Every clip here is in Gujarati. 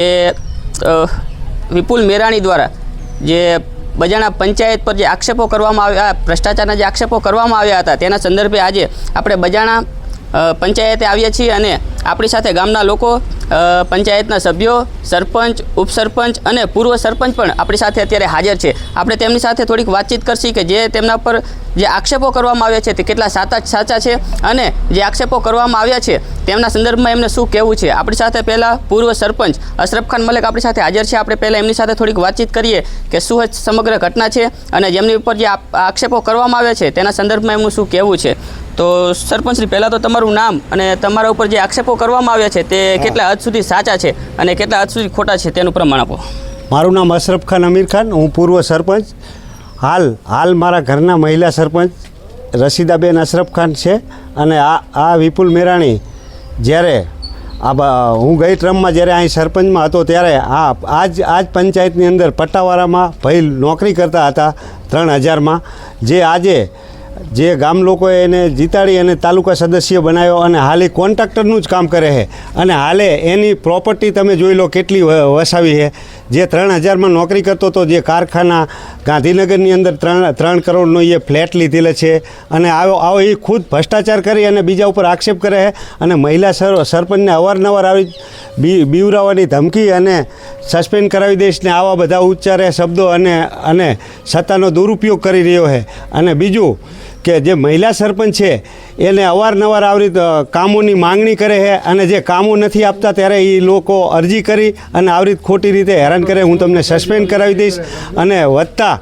એ વિપુલ મેરાણી દ્વારા જે બજાણા પંચાયત પર જે આક્ષેપો કરવામાં આવ્યા ભ્રષ્ટાચારના જે આક્ષેપો કરવામાં આવ્યા હતા, તેના સંદર્ભે આજે આપણે બજાણા પંચાયતે આવ્યા છીએ અને આપણી સાથે ગામના લોકો પંચાયતના સભ્યો, સરપંચ, ઉપસરપંચ અને પૂર્વ સરપંચ પણ આપણી સાથે અત્યારે હાજર છે. આપણે તેમની સાથે થોડીક વાતચીત કરશી કે જે તેમના પર જે આક્ષેપો કરવામાં આવ્યા છે તે કેટલા સાચા સાચા છે અને જે આક્ષેપો કરવામાં આવ્યા છે તેમના સંદર્ભમાં એમને શું કહેવું છે? આપણી સાથે પહેલાં પૂર્વ સરપંચ અશરફ ખાન મલેક આપણી સાથે હાજર છે. આપણે પહેલાં એમની સાથે થોડીક વાતચીત કરીએ કે શું સમગ્ર ઘટના છે અને જેમની ઉપર જે આક્ષેપો કરવામાં આવ્યા છે તેના સંદર્ભમાં એમનું શું કહેવું છે? તો સરપંચશ્રી પહેલાં તો તમારું નામ અને તમારા ઉપર જે આક્ષેપો કરવામાં આવ્યા છે તે કેટલા હદ સુધી સાચા છે અને કેટલા હદ સુધી ખોટા છે તેનું પ્રમાણ આપો. મારું નામ અશરફ ખાન અમીર ખાન હું પૂર્વ સરપંચ. હાલ હાલ મારા ઘરના મહિલા સરપંચ રસીદાબેન અશરફ ખાન છે અને આ આ વિપુલ મેરાણી જ્યારે આ હું ગઈ ટ્રમમાં જ્યારે અહીં સરપંચમાં હતો ત્યારે આ, આજ આજ પંચાયતની અંદર પટ્ટાવાળામાં ભાઈ નોકરી કરતા હતા ત્રણ હજારમાં. જે આજે જે ગામ લોકોએ એને જીતાડી અને તાલુકા સદસ્ય બનાવ્યો અને હાલે કોન્ટ્રાક્ટરનું જ કામ કરે છે. અને હાલે એની પ્રોપર્ટી તમે જોઈ લો કેટલી વસાવી છે. જે ત્રણ હજારમાં નોકરી કરતો હતો, જે કારખાના ગાંધીનગરની અંદર ત્રણ ત્રણ કરોડનો એ ફ્લેટ લીધેલો છે અને આવો આવો એ ખુદ ભ્રષ્ટાચાર કરી અને બીજા ઉપર આક્ષેપ કરે છે અને મહિલા સર, સરપંચને અવારનવાર આવી બી બીવરાવવાની ધમકી અને સસ્પેન્ડ કરાવી દઈશ ને આવા બધા ઉચ્ચારે શબ્દો અને અને સત્તાનો દુરુપયોગ કરી રહ્યો છે. અને બીજું કે જે મહિલા સરપંચ છે, એને અવારનવાર આવી કામોની માંગણી કરે છે અને જે કામો નથી આપતા ત્યારે એ લોકો અરજી કરી અને આવી ખોટી રીતે હેરાન કરે. હું તમને સસ્પેન્ડ કરાવી દઈશ અને વધતા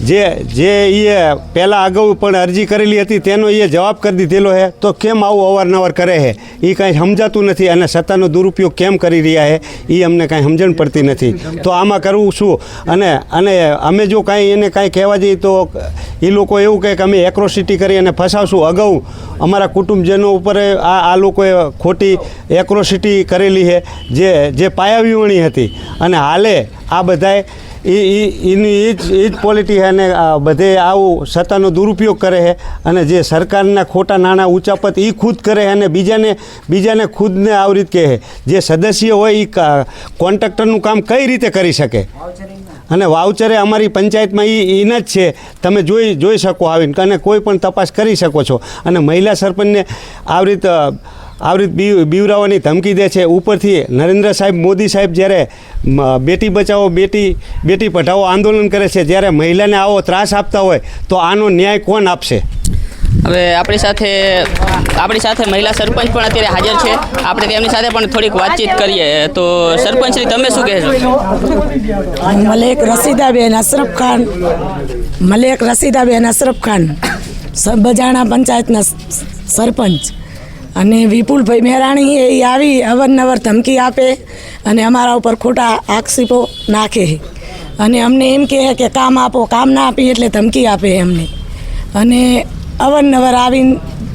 જે જે એ પહેલાં અગાઉ પણ અરજી કરેલી હતી, તેનો એ જવાબ કરી દીધેલો છે તો કેમ આવું અવારનવાર કરે છે એ કાંઈ સમજાતું નથી અને સત્તાનો દુરુપયોગ કેમ કરી રહ્યા છે એ અમને કાંઈ સમજણ પડતી નથી. તો આમાં કરવું શું? અને અને અમે જો કાંઈ એને કાંઈ કહેવા જઈએ તો એ લોકો એવું કહે કે અમે એક્રોસિટી કરી અને ફસાવશું. અગાઉ અમારા કુટુંબજનો ઉપર આ આ લોકોએ ખોટી એક્રોસિટી કરેલી છે જે જે પાયાવીવણી હતી. અને હાલે આ બધાએ એ એની એ જ એ જ પોલિટી અને બધે આવું સત્તાનો દુરુપયોગ કરે છે અને જે સરકારના ખોટા નાણાં ઉચાપત એ ખુદ કરે અને બીજાને બીજાને ખુદને આવી રીત કહે જે સદસ્ય હોય એ કોન્ટ્રાક્ટરનું કામ કઈ રીતે કરી શકે? અને વાઉચરે અમારી પંચાયતમાં એ એના જ છે. તમે જોઈ જોઈ શકો આવીને અને કોઈ પણ તપાસ કરી શકો છો. અને મહિલા સરપંચને આવી રીતે આવી રીતે બીવરાવાની ધમકી દે છે. ઉપરથી નરેન્દ્ર સાહેબ મોદી સાહેબ જ્યારે બેટી બચાવો બેટી બેટી પઢાવો આંદોલન કરે છે જ્યારે મહિલાને આવો ત્રાસ આપતા હોય તો આનો ન્યાય કોણ આપશે? હવે આપણી સાથે આપણી સાથે મહિલા સરપંચ પણ અત્યારે હાજર છે. આપણે તેમની સાથે પણ થોડીક વાતચીત કરીએ. તો સરપંચશ્રી તમે શું કહેશો? મલેક રસીદાબેન અશરફ ખાન. મલેક રસીદાબેન અશરફ ખાન. બજાણા પંચાયતના સરપંચ. અને વિપુલભાઈ મહેરાણી એ આવી અવારનવાર ધમકી આપે અને અમારા ઉપર ખોટા આક્ષેપો નાખે. અને અમને એમ કહે કે કામ આપો, કામ ના આપી એટલે ધમકી આપે અમને અને અવારનવાર આવીને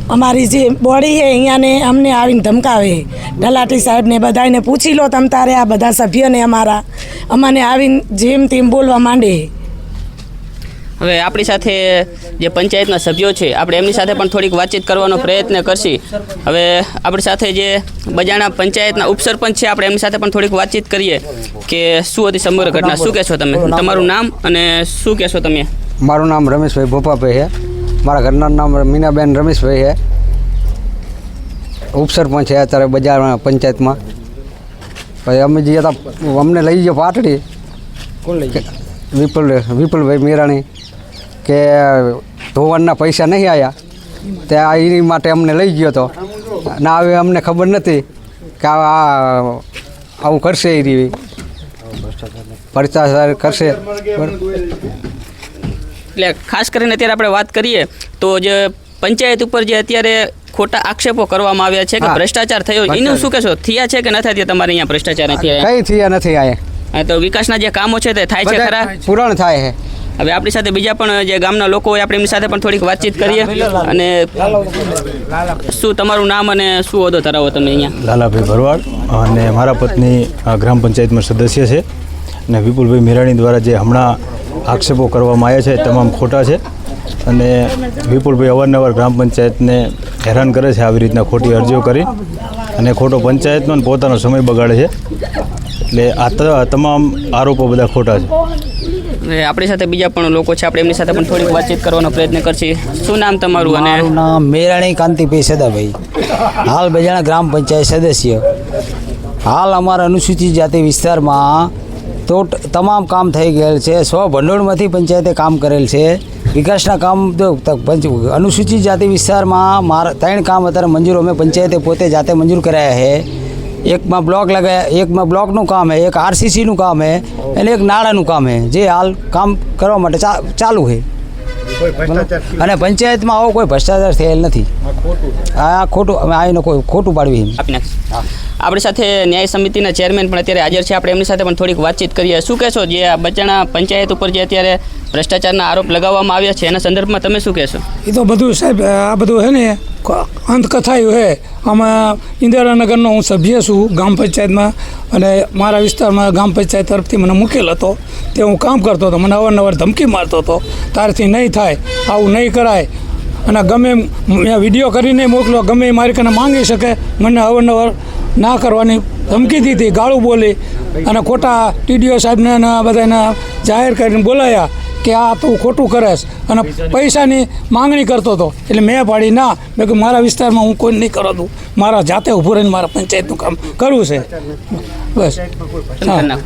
અમારી જે બોડી છે અહીંયાને અમને આવીને ધમકાવે. તલાટી સાહેબને બધાને પૂછી લો તમ તારે આ બધા સભ્યને અમારા. અમને આવીને જેમ તેમ બોલવા માંડે. હવે આપણી સાથે જે પંચાયતના સભ્યો છે આપણે એમની સાથે પણ થોડીક વાતચીત કરવાનો પ્રયત્ન કરશી. હવે આપણી સાથે જે બજાણા પંચાયતના ઉપસરપંચ છે આપણે એમની સાથે પણ થોડીક વાતચીત કરીએ કે શું હતી સમગ્ર ઘટના. શું કહેશો તમે? તમારું નામ અને શું કહેશો તમે? મારું નામ રમેશભાઈ ભોપાભાઈ છે. મારા ઘરના નામ મીનાબેન રમેશભાઈ છે. ઉપસરપંચ છે અત્યારે બજાર પંચાયતમાં. પછી અમે જે હતા અમને લઈ ગયો પાટડી. કોણ લઈ વિપુલ વિપુલભાઈ મેરાણી. કે ધોવાણના પૈસા નહીં આવ્યા તે આ એની માટે અમને લઈ ગયો હતો ના આવી અમને ખબર નથી કે આ આવું કરશે એ રીવી ભ્રષ્ટાચાર કરશે. એટલે ખાસ કરીને અત્યારે આપણે વાત કરીએ તો જે પંચાયત ઉપર જે અત્યારે ખોટા આક્ષેપો કરવામાં આવ્યા છે કે ભ્રષ્ટાચાર થયો એનું શું કહેશો? થયા છે કે નથી થયા? તમારે અહીંયા ભ્રષ્ટાચાર નથી થયા કઈ થયા નથી આયા. તો વિકાસના જે કામો છે તે થાય છે ખરા? પૂરણ થાય છે. હવે આપણી સાથે બીજા પણ જે ગામના લોકો હોય, આપણે એમની સાથે પણ થોડીક વાતચીત કરીએ. અને શું તમારું નામ અને શું હોદ્દો ધરાવો તમે અહીંયા? લાલાભાઈ ભરવાડ અને મારા પત્ની ગ્રામ પંચાયતમાં સદસ્ય છે. અને વિપુલભાઈ મેરાણી દ્વારા જે હમણાં આક્ષેપો કરવામાં આવ્યા છે તમામ ખોટા છે. અને વિપુલભાઈ અવારનવાર ગ્રામ પંચાયતને હેરાન કરે છે આવી રીતના ખોટી અરજીઓ કરી. અને ખોટો પંચાયતનો પોતાનો સમય બગાડે છે. એટલે આ તમામ આરોપો બધા ખોટા છે. આપણી સાથે બીજા પણ લોકો છે. આપણે એમની સાથે પણ થોડીક વાતચીત કરવાનો પ્રયત્ન કરશે. શું નામ તમારું અને નામ મેરાણી કાંતિભાઈ સદાભાઈ. હાલ બજાણા ગ્રામ પંચાયત સદસ્ય. હાલ અમારા અનુસૂચિત જાતિ વિસ્તારમાં તો તમામ કામ થઈ ગયેલ છે. સ્વ ભંડોળમાંથી પંચાયતે કામ કરેલ છે. વિકાસના કામ અનુસૂચિત જાતિ વિસ્તારમાં મારા ત્રણ કામ અત્યારે મંજૂર અમે પંચાયતે પોતે જાતે મંજૂર કરાયા છે. એકમાં બ્લોક લગાવ્યા એકમાં બ્લોકનું કામ છે એક આરસીસીનું કામ છે અને એક નાળાનું કામ છે જે હાલ કામ કરવા માટે ચાલુ છે અને પંચાયતમાં આવો કોઈ ભ્રષ્ટાચાર થયેલ નથી. આ ખોટું અમે આવીને કોઈ ખોટું પાડવી આપી નાખીશું. આપણી સાથે ન્યાય સમિતિના ચેરમેન પણ અત્યારે હાજર છે. આપણે એમની સાથે પણ થોડીક વાતચીત કરીએ. શું કહેશો? જે આ બચાણા પંચાયત ઉપર જે અત્યારે ભ્રષ્ટાચારના આરોપ લગાવવામાં આવ્યા છે, એના સંદર્ભમાં તમે શું કહેશો? એ તો બધું સાહેબ, આ બધું હે ને અંતકથાયું હે. આમાં ઇન્દિરાનગરનો હું સભ્ય છું ગામ પંચાયતમાં અને મારા વિસ્તારમાં ગામ પંચાયત તરફથી મને મૂકેલ હતો. તે હું કામ કરતો હતો. મને અવારનવાર ધમકી મારતો હતો. તારથી નહીં થાય, આવું નહીં કરાય. અને ગમે મેં વીડિયો કરીને મોકલો ગમે એ મારી કને માંગી શકે, મને અવારનવાર ના કરવાની ધમકી દીધી, ગાળું બોલી. અને ખોટા ટીડીઓ સાહેબને બધાને જાહેર કરીને બોલાયા કે આ તું ખોટું કરેશ અને પૈસાની માંગણી કરતો હતો. એટલે મેં પાડી, ના. મેં કહ્યું મારા વિસ્તારમાં હું કોઈ નહીં કરો દઉં મારા જાતે ઊભું રહીને મારા પંચાયતનું કામ કરવું છે. બસ. હા.